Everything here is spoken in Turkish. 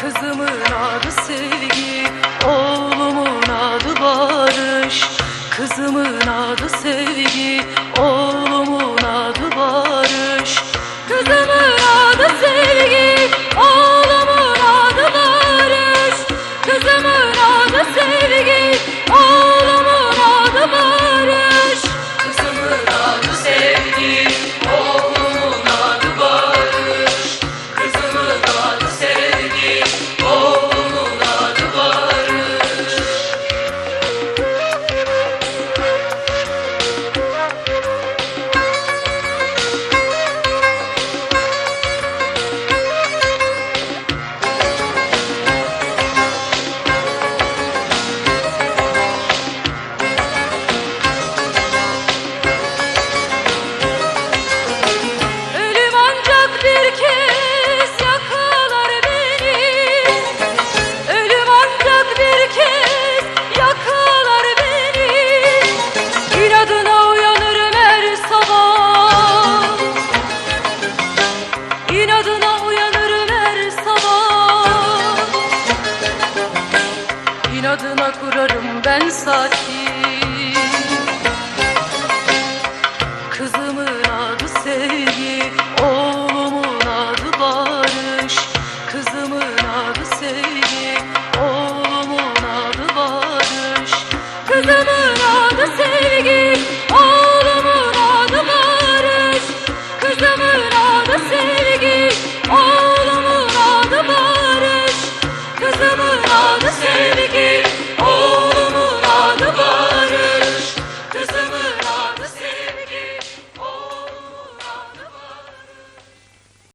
Kızımın adı sevgi, oğlumun adı barış. Kızımın adı sevgi, oğlumun ben sakin. Kızımın adı sevgi, oğlumun adı barış. Kızımın adı sevgi, oğlumun adı barış. Kızımın